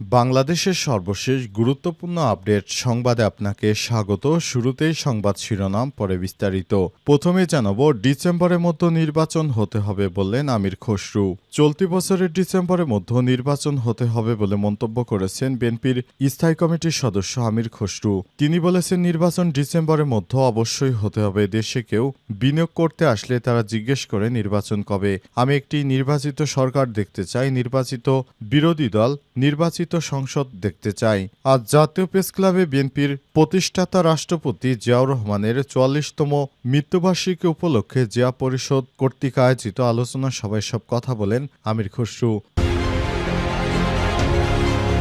বাংলাদেশের সর্বশেষ গুরুত্বপূর্ণ আপডেট সংবাদে আপনাকে স্বাগত। শুরুতেই সংবাদ শিরোনাম, পরে বিস্তারিত। প্রথমে জানাব, ডিসেম্বরের মধ্যে নির্বাচন হতে হবে বললেন আমির খসরু। চলতি বছরের ডিসেম্বরের মধ্যে নির্বাচন হতে হবে বলে মন্তব্য করেছেন বিএনপির স্থায়ী কমিটির সদস্য আমির খসরু। তিনি বলেছেন, নির্বাচন ডিসেম্বরের মধ্যে অবশ্যই হতে হবে। দেশে কেউ বিনিয়োগ করতে আসলে তারা জিজ্ঞেস করে নির্বাচন কবে। আমি একটি নির্বাচিত সরকার দেখতে চাই। নির্বাচিত বিরোধী দল নির্বাচিত সংসদ দেখতে চাই। আজ জাতীয় প্রেস ক্লাবে বিএনপির প্রতিষ্ঠাতা রাষ্ট্রপতি জিয়াউর রহমানের চুয়াল্লিশতম মৃত্যুবার্ষিকী উপলক্ষে জিয়া পরিষদ কর্তৃক আয়োজিত আলোচনা সভায় সব কথা বলেন আমির খসরু।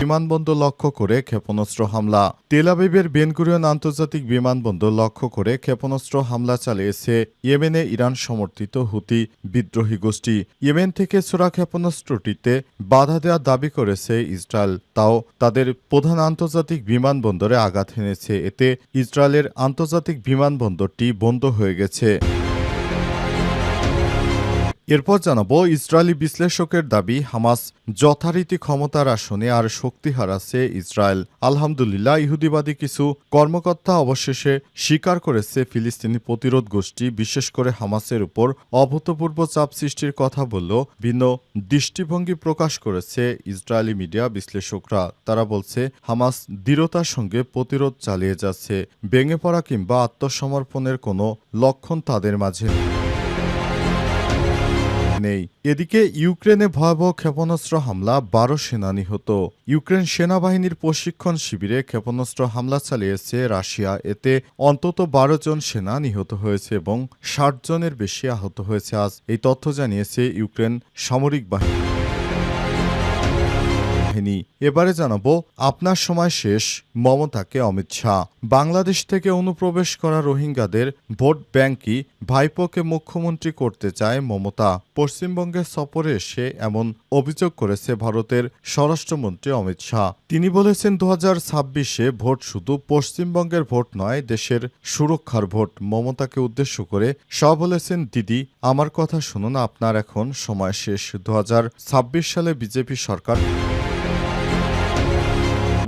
বিমানবন্দর লক্ষ্য করে ক্ষেপণাস্ত্র হামলা। তেলাবিবের বেনগুরিয়ন আন্তর্জাতিক বিমানবন্দর লক্ষ্য করে ক্ষেপণাস্ত্র হামলা চালিয়েছে ইয়েমেনে ইরান সমর্থিত হুতি বিদ্রোহী গোষ্ঠী। ইয়েমেন থেকে ছোড়া ক্ষেপণাস্ত্রটিতে বাধা দেওয়ার দাবি করেছে ইসরায়েল। তাও তাদের প্রধান আন্তর্জাতিক বিমানবন্দরে আঘাত হেনেছে এতে ইসরায়েলের আন্তর্জাতিক বিমানবন্দরটি বন্ধ হয়ে গেছে। এরপর জানাব, ইসরায়েলি বিশ্লেষকের দাবি, হামাস যথারীতি ক্ষমতার আসনে আর শক্তি হারাচ্ছে ইসরায়েল আলহামদুলিল্লাহ, ইহুদিবাদী কিছু কর্মকর্তা অবশেষে স্বীকার করেছে ফিলিস্তিনি প্রতিরোধ গোষ্ঠী, বিশেষ করে হামাসের উপর অভূতপূর্ব চাপ সৃষ্টির কথা বলল, ভিন্ন দৃষ্টিভঙ্গি প্রকাশ করেছে ইসরায়েলি মিডিয়া বিশ্লেষকরা তারা বলছে, হামাস দৃঢ়তার সঙ্গে প্রতিরোধ চালিয়ে যাচ্ছে, ভেঙে পড়া কিংবা আত্মসমর্পণের কোনো লক্ষণ তাদের মাঝে নেই। নেই। এদিকে ইউক্রেনে ভয়াবহ ক্ষেপণাস্ত্র হামলা, বারো সেনা নিহত। ইউক্রেন সেনাবাহিনীর প্রশিক্ষণ শিবিরে ক্ষেপণাস্ত্র হামলা চালিয়েছে রাশিয়া। এতে অন্তত বারো জন সেনা নিহত হয়েছে এবং ষাট জনের বেশি আহত হয়েছে। আজ এই তথ্য জানিয়েছে ইউক্রেন সামরিক বাহিনী। বাহিনী। এবারে জানাব, আপনার সময় শেষ, মমতাকে অমিত শাহ। বাংলাদেশ থেকে অনুপ্রবেশ করা রোহিঙ্গাদের ভোট ব্যাংকই ভাইপোকে মুখ্যমন্ত্রী করতে চায় মমতা। পশ্চিমবঙ্গের সফরে এসে এমন অভিযোগ করেছে ভারতের স্বরাষ্ট্রমন্ত্রী অমিত শাহ। তিনি বলেছেন দু ছাব্বিশে ভোট শুধু পশ্চিমবঙ্গের ভোট নয়, দেশের সুরক্ষার ভোট। মমতাকে উদ্দেশ্য করে শাহ বলেছেন, দিদি, আমার কথা শুনুন, আপনার এখন সময় শেষ। দু হাজার ছাব্বিশ সালে বিজেপি সরকার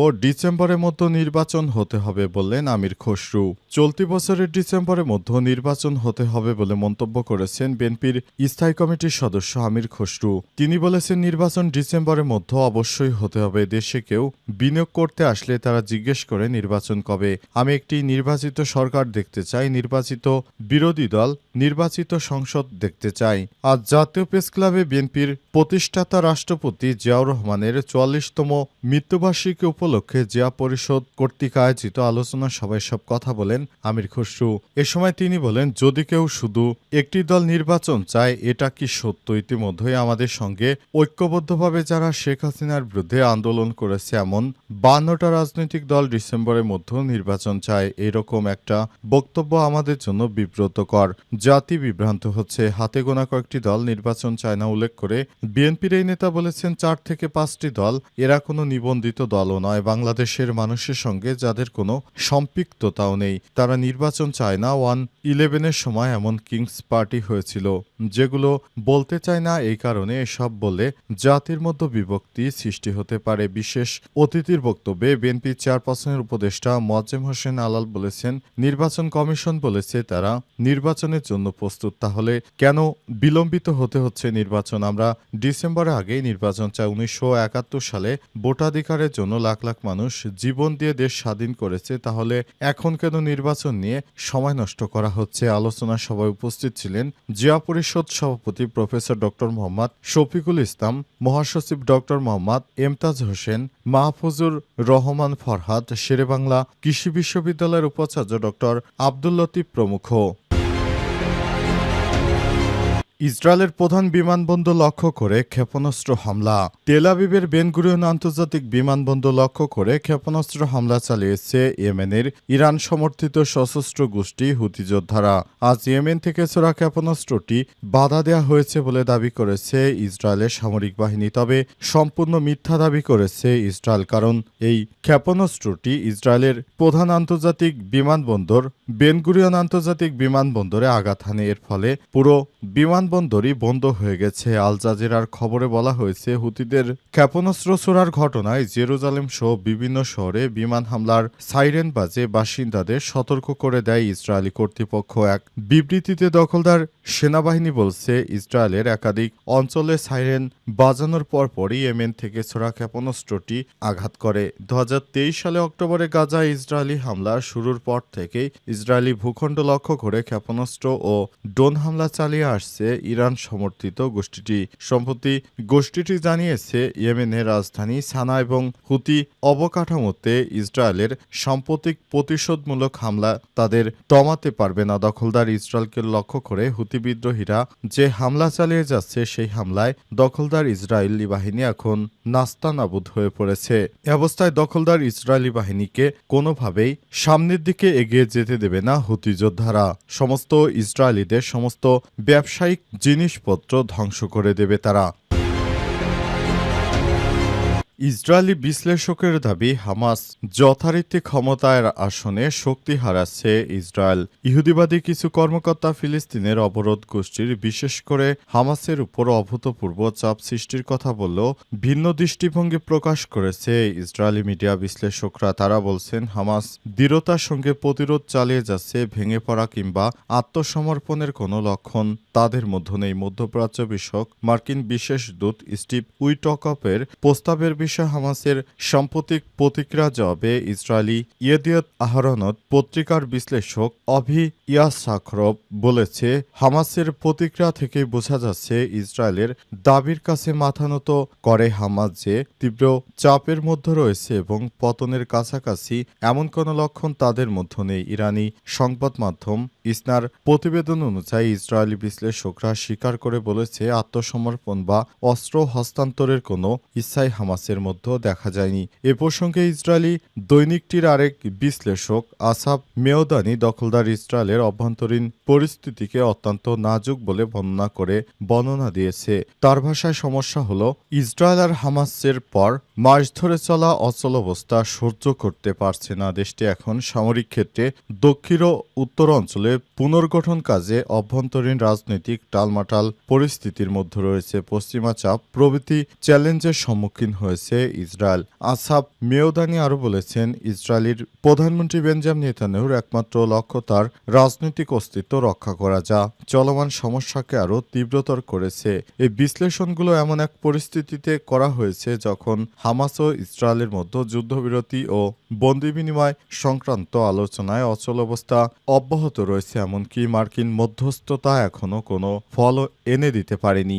ও ডিসেম্বরের মধ্যে নির্বাচন হতে হবে বললেন আমির খসরু। চলতি বছরের ডিসেম্বরের মধ্যে নির্বাচন হতে হবে বলে মন্তব্য করেছেন বিএনপির স্থায়ী কমিটির সদস্য আমির খসরু। তিনি বলেছেন, নির্বাচন ডিসেম্বরের মধ্যে অবশ্যই হতে হবে, দেশে কেউ বিনিয়োগ করতে আসলে তারা জিজ্ঞেস করে নির্বাচন কবে। আমি একটি নির্বাচিত সরকার দেখতে চাই, নির্বাচিত বিরোধী দল, নির্বাচিত সংসদ দেখতে চাই। আজ জাতীয় প্রেস ক্লাবে বিএনপির প্রতিষ্ঠাতা রাষ্ট্রপতি জিয়াউর রহমানের চুয়াল্লিশতম মৃত্যুবার্ষিকী উপলক্ষে জিয়া পরিষদ কর্তৃক আয়োজিত আলোচনা সভায় সব কথা বলেন আমির খসরু। এ সময় তিনি বলেন, যদি কেউ শুধু একটি দল নির্বাচন চায়, এটা কি সত্য? ইতিমধ্যেই আমাদের সঙ্গে ঐক্যবদ্ধভাবে যারা শেখ হাসিনার বিরুদ্ধে আন্দোলন করেছে, এমন বান্নটা রাজনৈতিক দল ডিসেম্বরের মধ্যে নির্বাচন চায়, এরকম একটা বক্তব্য আমাদের জন্য বিব্রতকর। জাতি বিভ্রান্ত হচ্ছে, হাতে গোনা কয়েকটি দল নির্বাচন চায় না, উল্লেখ করে বিএনপির এই নেতা বলেছেন, চার থেকে পাঁচটি দল, এরা কোনো নিবন্ধিত দলও নয় বাংলাদেশের মানুষের সঙ্গে যাদের কোনো সম্পৃক্ততাও নেই। তারা নির্বাচন চায় না। ওয়ান ইলেভেনের সময় এমন কিংস পার্টি হয়েছিল, যেগুলো বলতে চায় না এই কারণে এসব বলে জাতির মধ্যে বিভক্তি সৃষ্টি হতে পারে। বিশেষ অতিথির বক্তব্যে বিএনপি চেয়ারপারসনের উপদেষ্টা মোয়াজ্জেম হোসেন আলাল বলেছেন, নির্বাচন কমিশন বলেছে তারা নির্বাচনের জন্য প্রস্তুত। তাহলে কেন বিলম্বিত হতে হচ্ছে নির্বাচন? আমরা ডিসেম্বরের আগেই নির্বাচন চাই। উনিশশো একাত্তর সালে ভোটাধিকারের জন্য লাখ লাখ মানুষ জীবন দিয়ে দেশ স্বাধীন করেছে, তাহলে এখন কেন নির্বাচন নিয়ে সময় নষ্ট করা হচ্ছে? আলোচনা সভায় উপস্থিত ছিলেন জিয়া পরিষদ সভাপতি প্রফেসর ডক্টর মোহাম্মদ শফিকুল ইসলাম, মহাসচিব ডক্টর মোহাম্মদ এমতাজ হোসেন, মাহফুজুর রহমান ফরহাদ, শেরেবাংলা কৃষি বিশ্ববিদ্যালয়ের উপাচার্য ডক্টর আব্দুল লতিফ প্রমুখ। ইসরায়েলের প্রধান বিমানবন্দর লক্ষ্য করে ক্ষেপণাস্ত্র হামলা। তেল আবিবের বেনগুরিয়ন আন্তর্জাতিক বিমানবন্দর লক্ষ্য করে ক্ষেপণাস্ত্র হামলা চালিয়েছে ইয়েমেনের ইরান সমর্থিত সশস্ত্র গোষ্ঠী হুতি যোদ্ধারা। আজ ইয়েমেন থেকে ছোড়া ক্ষেপণাস্ত্রটি বাধা দেওয়া হয়েছে বলে দাবি করেছে ইসরায়েলের সামরিক বাহিনী, তবে সম্পূর্ণ মিথ্যা দাবি করেছে ইসরায়েল, কারণ এই ক্ষেপণাস্ত্রটি ইসরায়েলের প্রধান আন্তর্জাতিক বিমানবন্দর, বেনগুরিয়ন আন্তর্জাতিক বিমানবন্দরে আঘাত হানে। এর ফলে পুরো বিমানবন্দরই বন্ধ হয়ে গেছে। আল জাজিরার খবরে বলা হয়েছে, হুতিদের ক্ষেপণাস্ত্র ছোড়ার ঘটনায় জেরুজালেম সহ বিভিন্ন শহরে বিমান হামলার সাইরেন বাজে। বাসিন্দাদের সতর্ক করে দেয় ইসরায়েলি কর্তৃপক্ষ। এক বিবৃতিতে দখলদার সেনাবাহিনী বলছে, ইসরায়েলের একাধিক অঞ্চলে সাইরেন বাজানোর পরপরই ইয়েমেন থেকে ছোড়া ক্ষেপণাস্ত্রটি আঘাত করে। দু হাজার তেইশ সালে অক্টোবরে গাজা ইসরায়েলি হামলা শুরুর পর থেকেই ইসরায়েলি ভূখণ্ড লক্ষ্য করে ক্ষেপণাস্ত্র ও ড্রোন হামলা চালিয়ে আসছে ইরান সমর্থিত গোষ্ঠীটি। সম্প্রতি গোষ্ঠীটি জানিয়েছে, ইয়েমেনের রাজধানী সানা এবং হুতি অবকাঠামোতে ইসরায়েলের সাম্প্রতিক প্রতিশোধমূলক হামলা তাদের দমাতে পারবে না। দখলদার ইসরায়েলকে লক্ষ্য করে হুতি বিদ্রোহীরা যে হামলা চালিয়ে যাচ্ছে, সেই হামলায় দখলদার ইসরায়েলি বাহিনী এখন নাস্তানাবুদ হয়ে পড়েছে। অবস্থায় দখলদার ইসরায়েলি বাহিনীকে কোনোভাবেই সামনের দিকে এগিয়ে যেতে দেবে না হুতি যোদ্ধারা। সমস্ত ইসরায়েলিদের, সমস্ত ব্যবসায়িক জিনিসপত্র ধ্বংস করে দেবে তারা। ইসরায়েলি বিশ্লেষকের দাবি, হামাস যথারীতি ক্ষমতার আসনে শক্তি হারাচ্ছে ইসরায়েল। ইহুদিবাদী কিছু কর্মকর্তা ফিলিস্তিনের অবরোধ গোষ্ঠীর, বিশেষ করে হামাসের উপর অভূতপূর্ব চাপ সৃষ্টির কথা বললেও ভিন্ন দৃষ্টিভঙ্গি প্রকাশ করেছে ইসরায়েলি মিডিয়া বিশ্লেষকরা। তারা বলছেন, হামাস দৃঢ়তার সঙ্গে প্রতিরোধ চালিয়ে যাচ্ছে, ভেঙে পড়া কিংবা আত্মসমর্পণের কোনো লক্ষণ তাদের মধ্যে নেই। মধ্যপ্রাচ্য বিষয়ক মার্কিন বিশেষ দূত স্টিভ উইটকপের প্রস্তাবের বিষয়ে হামাসের সাম্প্রতিক প্রতিক্রিয়া জবাবে ইসরায়েলি ইয়েদিয়ত আহরণত পত্রিকার বিশ্লেষক অভি ইয়াসাখরব বলেছে, হামাসের প্রতিক্রিয়া থেকে বোঝা যাচ্ছে ইসরায়েলের দাবির কাছে মাথা নত করে হামাস যে তীব্র চাপের মধ্যে রয়েছে এবং পতনের কাছাকাছি এমন কোনো লক্ষণ তাদের মধ্যে নেই। ইরানি সংবাদ মাধ্যম ইসনার প্রতিবেদন অনুযায়ী ইসরায়েলি বিশ্লেষকরা স্বীকার করে বলেছে, আত্মসমর্পণ বা অস্ত্র হস্তান্তরের কোনো ইচ্ছাই হামাসের মধ্যে দেখা যায়নি। এ প্রসঙ্গে ইসরায়েলি দৈনিকটির আরেক বিশ্লেষক আসাব মেয়দানি দখলদার ইসরায়েলের অভ্যন্তরীণ পরিস্থিতিকে অত্যন্ত নাজুক বলে বর্ণনা করে বর্ণনা দিয়েছে। তার ভাষায় সমস্যা হলো, ইসরায়েল আর হামাসের পর মাস ধরে চলা অচল অবস্থা সহ্য করতে পারছে না। দেশটি এখন সামরিক ক্ষেত্রে দক্ষিণ ও উত্তর অঞ্চলে পুনর্গঠন কাজে অভ্যন্তরীণ রাজনৈতিক টালমাটাল পরিস্থিতির মধ্যে রয়েছে। পশ্চিমা চাপ প্রভৃতি চ্যালেঞ্জের সম্মুখীন হয়েছে। ইসরায়েল। আসাব মেয়দানি আরও বলেছেন, ইসরায়েলের প্রধানমন্ত্রী বেঞ্জাম নেতানিয়াহুর একমাত্র লক্ষ্য তার রাজনৈতিক অস্তিত্ব রক্ষা করা যা চলমান সমস্যাকে আরও তীব্রতর করেছে। এই বিশ্লেষণগুলো এমন এক পরিস্থিতিতে করা হয়েছে যখন হামাস ও ইসরায়েলের মধ্যে যুদ্ধবিরতি ও বন্দি বিনিময় সংক্রান্ত আলোচনায় অচল অবস্থা অব্যাহত রয়েছে, এমনকি মার্কিন মধ্যস্থতা এখনও কোনো ফল এনে দিতে পারেনি।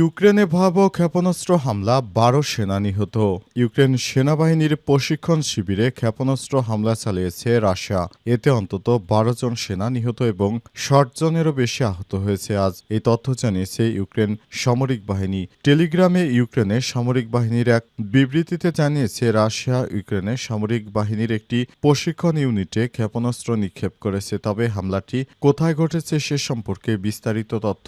ইউক্রেনে ভয়াবহ ক্ষেপণাস্ত্র হামলা, বারো সেনা নিহত। ইউক্রেন সেনাবাহিনীর প্রশিক্ষণ শিবিরে ক্ষেপণাস্ত্র হামলা চালিয়েছে রাশিয়া। এতে অন্তত বারো জন সেনা নিহত এবং ষাট জনেরও বেশি আহত হয়েছে। আজ এই তথ্য জানিয়েছে ইউক্রেন সামরিক বাহিনী। টেলিগ্রামে ইউক্রেনের সামরিক বাহিনীর এক বিবৃতিতে জানিয়েছে, রাশিয়া ইউক্রেনের সামরিক বাহিনীর একটি প্রশিক্ষণ ইউনিটে ক্ষেপণাস্ত্র নিক্ষেপ করেছে। তবে হামলাটি কোথায় ঘটেছে সে সম্পর্কে বিস্তারিত তথ্য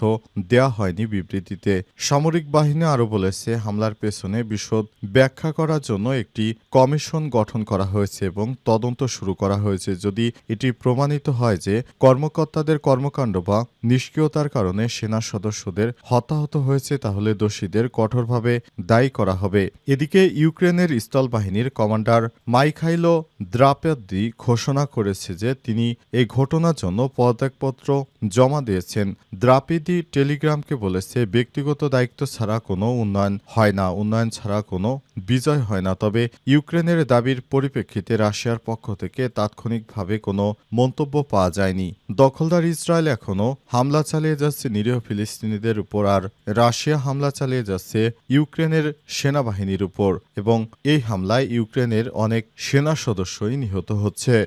দেওয়া হয়নি বিবৃতিতে। সামরিক বাহিনী আরও বলেছে, হামলার পেছনে বিশদ ব্যাখ্যা করার জন্য একটি কমিশন গঠন করা হয়েছে এবং তদন্ত শুরু করা হয়েছে। যদি এটি প্রমাণিত হয় যে কর্মকর্তাদের কর্মকাণ্ড বা নিষ্ক্রিয়তার কারণে সেনা সদস্যদের হতাহত হয়েছে, তাহলে দোষীদের কঠোরভাবে দায়ী করা হবে। এদিকে ইউক্রেনের স্থল বাহিনীর কমান্ডার মাইখাইলো দ্রাপ্যাদি ঘোষণা করেছে যে তিনি এই ঘটনার জন্য পদত্যাগপত্র জমা দিয়েছেন। দ্রাপিদি টেলিগ্রামকে বলেছে, ব্যক্তিগত দায়িত্ব ছাড়া কোনো উন্নয়ন হয় না, উন্নয়ন ছাড়া কোনো বিজয় হয় না। তবে ইউক্রেনের দাবির পরিপ্রেক্ষিতে রাশিয়ার পক্ষ থেকে তাৎক্ষণিকভাবে কোনো মন্তব্য পাওয়া যায়নি। দখলদার ইসরায়েল এখনও হামলা চালিয়ে যাচ্ছে, নিরীহ ফিলিস্তিনিদের উপর, আর রাশিয়া হামলা চালিয়ে যাচ্ছে ইউক্রেনের সেনাবাহিনীর উপর, এবং এই হামলায় ইউক্রেনের অনেক সেনা সদস্যই নিহত হচ্ছে।